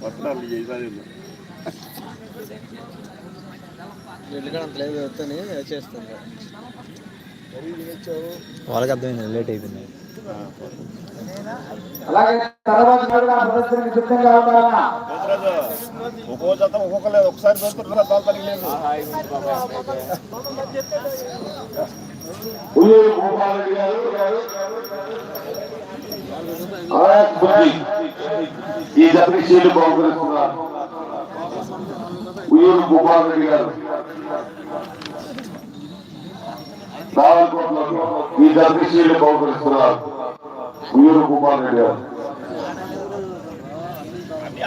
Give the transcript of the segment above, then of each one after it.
కొట్టాలి చేయాలి లేదు చేస్తుంది వాళ్ళకి అర్థమైంది లేట్ అయిపోయింది అలాగే తర్వాత కూడా సిద్ధంగా ఉండాలన్నా ఒక్కో జత ఒక్కొక్క లేదు ఒకసారి లేదు గారు ఈ సీట్లు బహుకరిస్తున్నారు ఉయ్యూరు భూపాలరెడ్డి గారు. రావణకోటలో ఈ సీట్లు బహుకరిస్తున్నారు ఉయ్యూరు భూపాలరెడ్డి గారు. అన్ని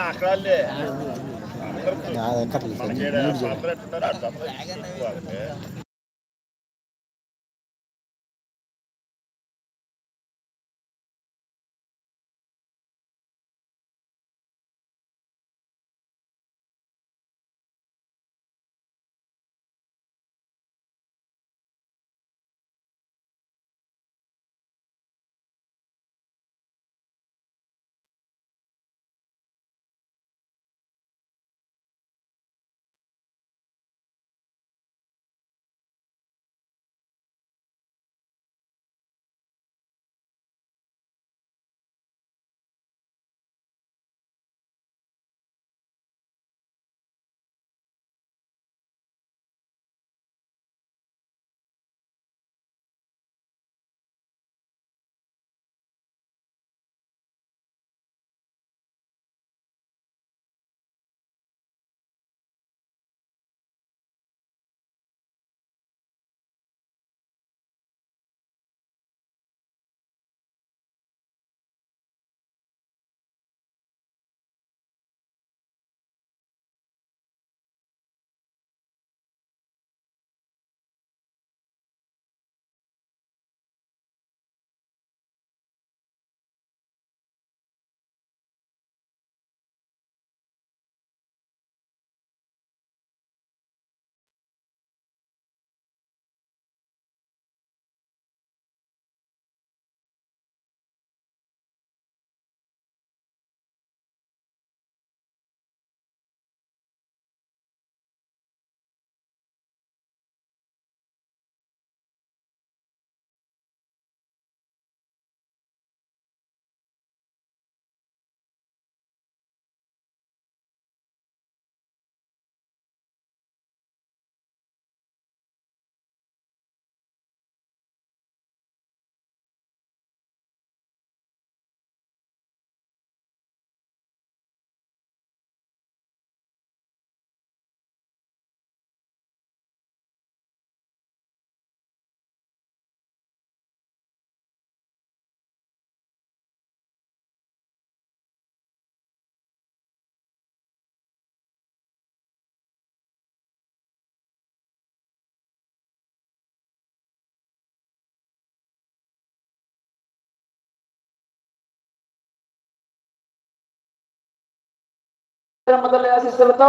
మొదలు ఆశిస్తులతో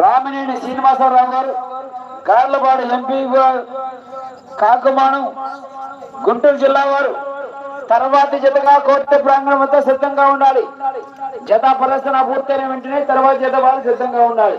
రామినేని శ్రీనివాసరావు గారు కార్లపాడు ఎంపీ కాకుమానం గుంటూరు జిల్లా వారు తర్వాతి జతగా కోర్టు ప్రాంగణం వద్ద సిద్ధంగా ఉండాలి. జత ప్రదర్శన పూర్తయిన వెంటనే తర్వాత జత వారు సిద్ధంగా ఉండాలి.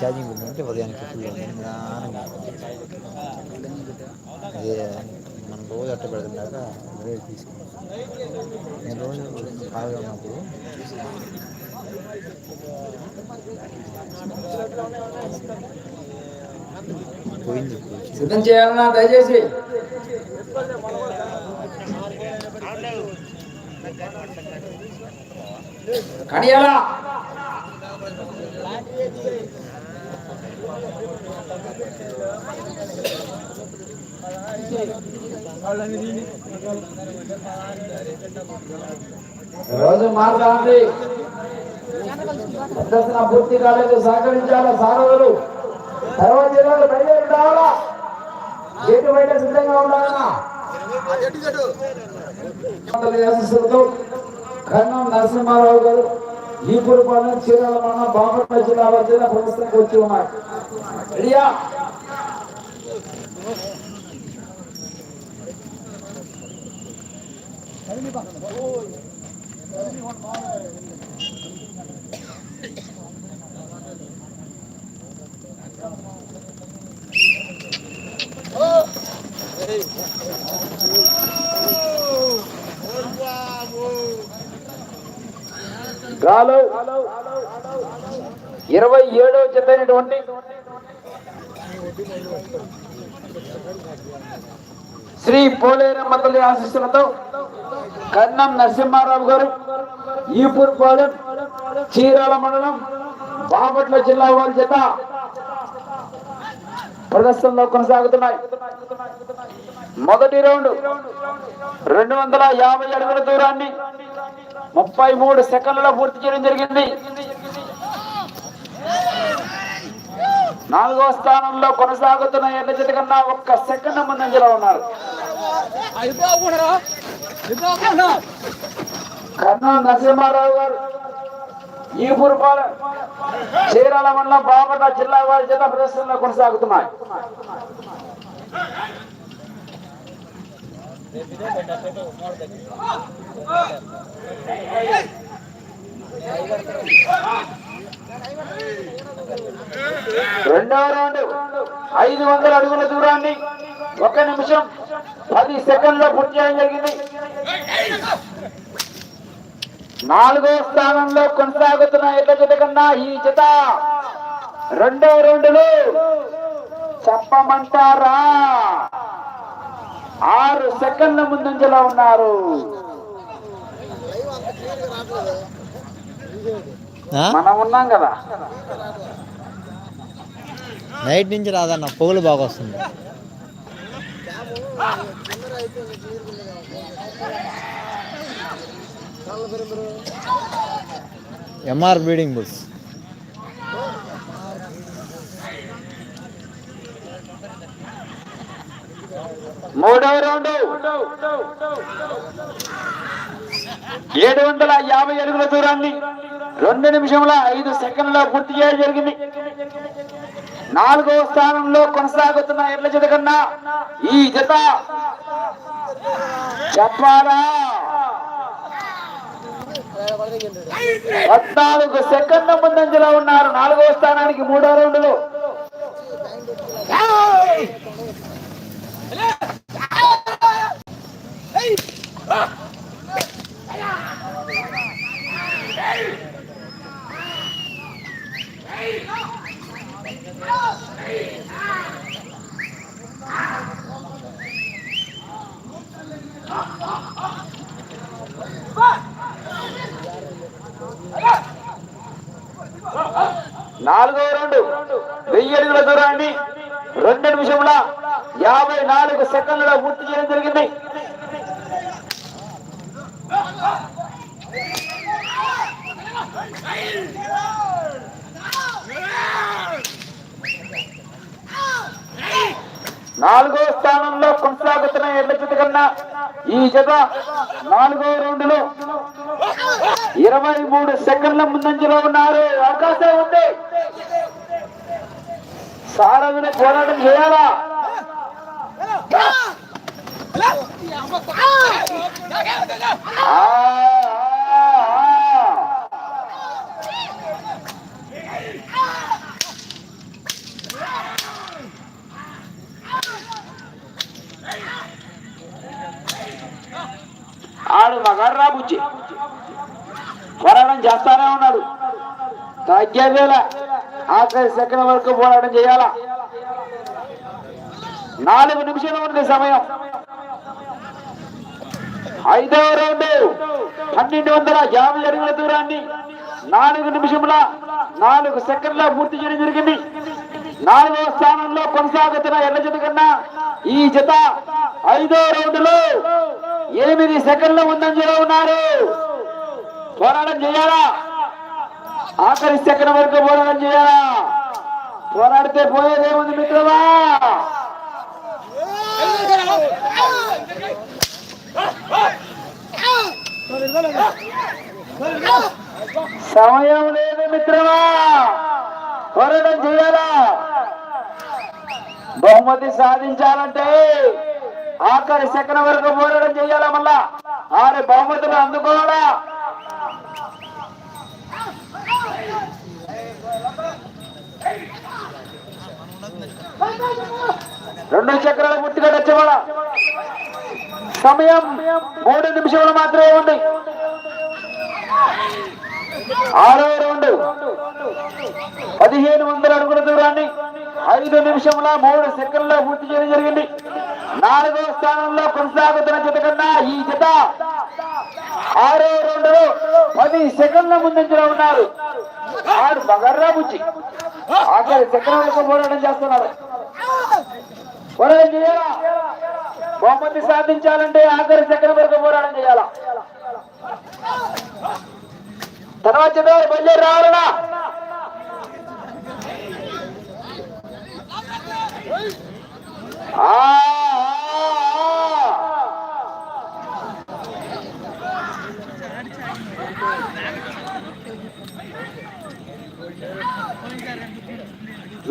ఛార్జింగ్ ఉందంటే ఉదయానికి ఫుల్ నిదానంగా అదే మనం రోజు అట్ట పెడుతుంటాక రేట్ తీసుకున్నాను. నేను రోజు ఖాళీగా ఉన్నప్పుడు పోయింది. సిద్ధం చేయాలన్నా దయచేసి. కడియాలా. Thank రోజు మాట్లాడండి. ప్రదర్శన పూర్తి కాలేదు సహకరించాలా సారథులు తర్వాత జిల్లాలు బయలుదేరి రావాలా? గేటు బయట సిద్ధంగా ఉండాలన్నా కన్నం నరసింహారావు గారు ఈపురపాలెం చీరాల మన బాపట్ల జిల్లా జిల్లా ప్రదర్శనకు వచ్చి ఉన్నారు రెడీయా గాలో ఇరవై ఏడవ జతైనటువంటి శ్రీ పోలేరమ్మ తల్లి ఆశిస్తులతో కన్నం నరసింహారావు గారు ఈపూర్పాలెం చీరాల మండలం బాపట్ల జిల్లా వారి చేత ప్రదర్శనలో కొనసాగుతున్నాయి. మొదటి రౌండ్ రెండు వందల యాభై అడుగుల దూరాన్ని ముప్పై మూడు సెకండ్లలో పూర్తి చేయడం జరిగింది. నాలుగవ స్థానంలో కొనసాగుతున్న ఎడ్ల జత కన్నా ఒక్క సెకండ్ ముందంజలో ఉన్నారు. కన్నా నరసింహారావు గారు ఈ పురపాలెం చీరాల మండలం బాపట్ల జిల్లా వారి చేత ప్రదర్శనలో కొనసాగుతున్నాయి. రెండవ రౌండ్. ఐదు వందల అడుగుల దూరాన్ని ఒక నిమిషం పది సెకండ్లో పూర్తి చేయడం జరిగింది. నాలుగో స్థానంలో కొనసాగుతున్న ఎట్ల జత కన్నా ఈ జత రెండో రౌండ్లో చెప్పమంటారా? ఆరు సెకండ్ల ముందంజలో ఉన్నారు. మనం ఉన్నాం కదా. నైట్ నుంచి రాదన్న పొగలు బాగా వస్తుంది. ఎంఆర్ బ్రీడింగ్ బుల్స్ మూడవ రౌండ్. ఏడు వందల యాభై అడుగుల దూరాన్ని. రెండు నిమిషముల ఐదు సెకండ్ల పూర్తి చేయడం జరిగింది. నాలుగవ స్థానంలో కొనసాగుతున్న ఎడ్ల జత కన్నా ఈ జత చెప్పాలా పద్నాలుగు సెకండ్ల ముందంజలో ఉన్నారు. నాలుగవ స్థానానికి మూడో రౌండ్లో నాలుగో రౌండ్ వెయ్యి అడుగుల దూరాన్ని రెండు నిమిషముల యాభై నాలుగు సెకండ్లలో పూర్తి చేయడం జరిగింది. నాలుగో స్థానంలో కొనసాగుతున్న ఎడ్ల జత కన్నా ఈ జత నాలుగో రౌండ్లో ఇరవై మూడు సెకండ్ల ముందంజలో ఉన్నారు. అవకాశం ఉంది. సారథుని పోరాటం చేయాలా? ఆడు మగర్రా బుజ్జి. పోరాటం చేస్తానే ఉన్నాడు. తగ్గేదేలా ఆఖరి సెకండ్ వరకు పోరాటం చేయాలా? నాలుగు నిమిషాలు ఉంది సమయం. ఐదవ రౌండ్. పన్నెండు వందల యాభై అడుగుల దూరాన్ని నాలుగు నిమిషముల నాలుగు సెకండ్ల పూర్తి చేయడం జరిగింది. నాలుగవ స్థానంలో కొనసాగుతున్న ఎల్ల జత కన్నా ఈ జత ఐదో రౌండ్లో ఎనిమిది సెకండ్ల ముందంజలో ఉన్నారు. పోరాటం చేయాలా? ఆఖరి సెకండ్ వరకు పోరాటం చేయాలా? పోరాడితే పోయేదేముంది మిత్రమా? సమయం లేదు మిత్రమా. పోరాటం చేయాలా? బహుమతి సాధించాలంటే ఆఖరి సెకండ్ వరకు పోరాటం చేయాలా మళ్ళా? ఆరే బహుమతులు అందుకోవాలా? రెండు చక్రాల గుర్తుగా వచ్చేవాళ్ళ సమయం మూడు నిమిషాలు మాత్రమే ఉంది. ఆరో రౌండ్. పదిహేను వందల అడుగుల దూరాన్ని ఐదు నిమిషముల మూడు సెకండ్ల పూర్తి చేయడం జరిగింది. నాలుగో స్థానంలో కొనసాగుతున్న జత కన్నా ఈ జత ఆరో రౌండ్లో పది సెకండ్ల ముందంజలో ఉన్నారు. ఆడు బగర్రా బుచ్చి ఆఖరి సెకండ్లకు పోరాటం చేస్తున్నారు. పోరాటం చేయాలా? బహుమతి సాధించాలంటే ఆఖరి సెకండ్ వరకు పోరాటం చేయాలా? తర్వాత చెప్పారు బయలుదేరి రావాలనా?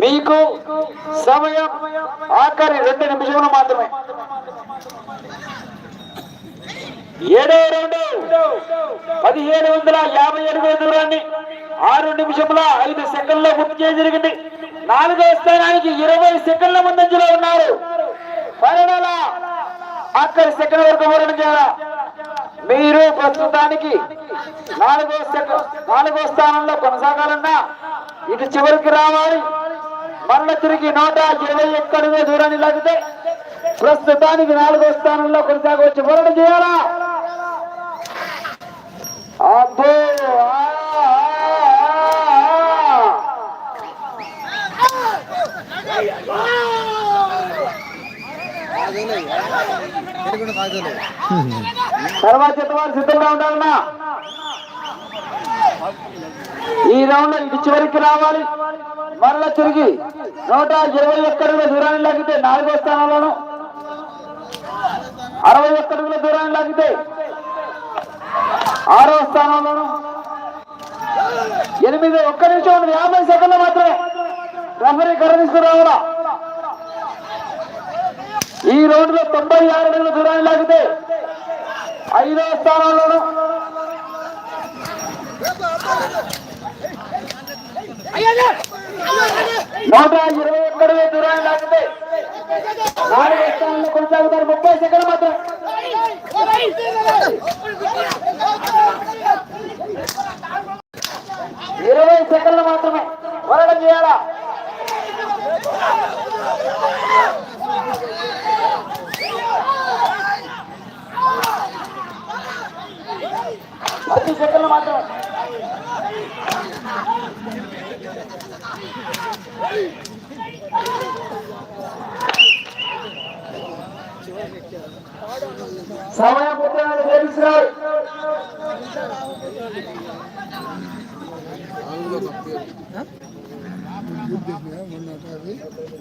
మీకు సమయం ఆఖరి రెండు నిమిషములు మాత్రమే. ఏడో రెండు. పదిహేడు వందల యాభై ఎనిమిది దూరాన్ని ఆరు నిమిషముల ఐదు సెకండ్లో పూర్తి చేయడం జరిగింది. నాలుగో స్థానానికి ఇరవై సెకండ్ల ముందంజలో ఉన్నారు. పరిణాల అక్కడి సెకండ్ వరకు పోరాటం చేయాలా మీరు ప్రస్తుతానికి నాలుగో సెకండ్ నాలుగో స్థానంలో కొనసాగాలన్నా ఇటు చివరికి రావాలి. మరల తిరిగి నూట ఇరవై ఒక్క అడుగుల దూరాన్ని లాగితే ప్రస్తుతానికి నాలుగో స్థానంలో కొనసాగవచ్చు. పోరాటం చేయాలా అబ్బో! తర్వాత జత వారు సిద్ధంగా ఉండాలన్నా? ఈ రౌండ్ ఇటు చివరికి రావాలి. మరలా తిరిగి నూట ఇరవై ఒక్క అడుగుల దూరాన్ని లాగితే నాలుగో స్థానంలోను అరవై ఒక్క అడుగుల దూరాన్ని లాగితే ఆరో స్థానంలోను ఎనిమిది ఒక్క నిమిషం ఉంది, యాభై సెకండ్లు మాత్రమే. రెఫరీ కర్రనిస్తూ ఈ రౌండ్లో తొంభై ఆరు అడుగుల దూరాన్ని లాగితే ఐదో స్థానంలోను నూట ఇరవై ఒక్కడు దూరాన్ని లాగితే నాలుగో స్థానంలో కొనసాగుతారు. ముప్పై సెకండ్లు మాత్రం Oh, my God.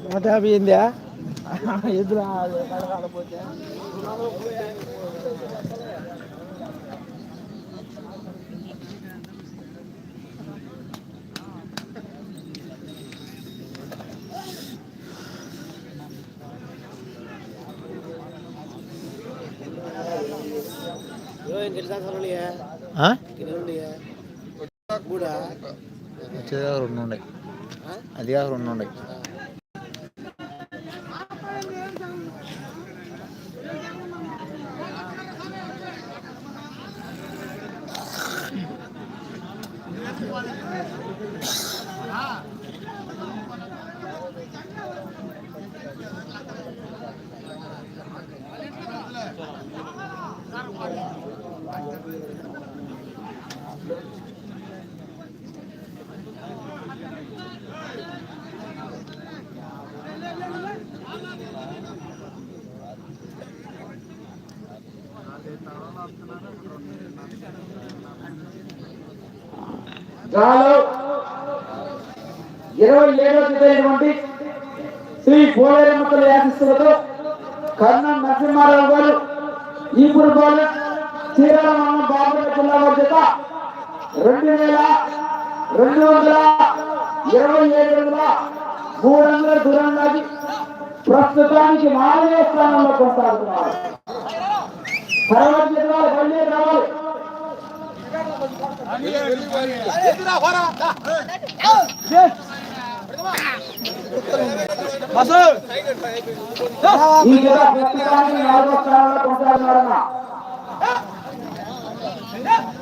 నూట యాభై ఏందా ఎదురు కూడా వచ్చేదాకా రెండు అది కాక రెండు ఉన్నాయి గాలో ఇరవై ఏడవ తేదీ శ్రీ పోలేరమ్మతుల యాశిస్తులతో కర్ణం నరసింహారావు గారు ఈపురు బాలు శ్రీరామ బాబుల జిల్లా మధ్యత రెండు వేల రెండు వందల ఇరవై ఏడు వందల మూడు వందల దూరంగాకి ప్రస్తుతానికి నాలుగో స్థానంలో కొనసాగుతున్నారు. తర్వాత జిల్లాలు మళ్ళీ రావాలి. Yeah.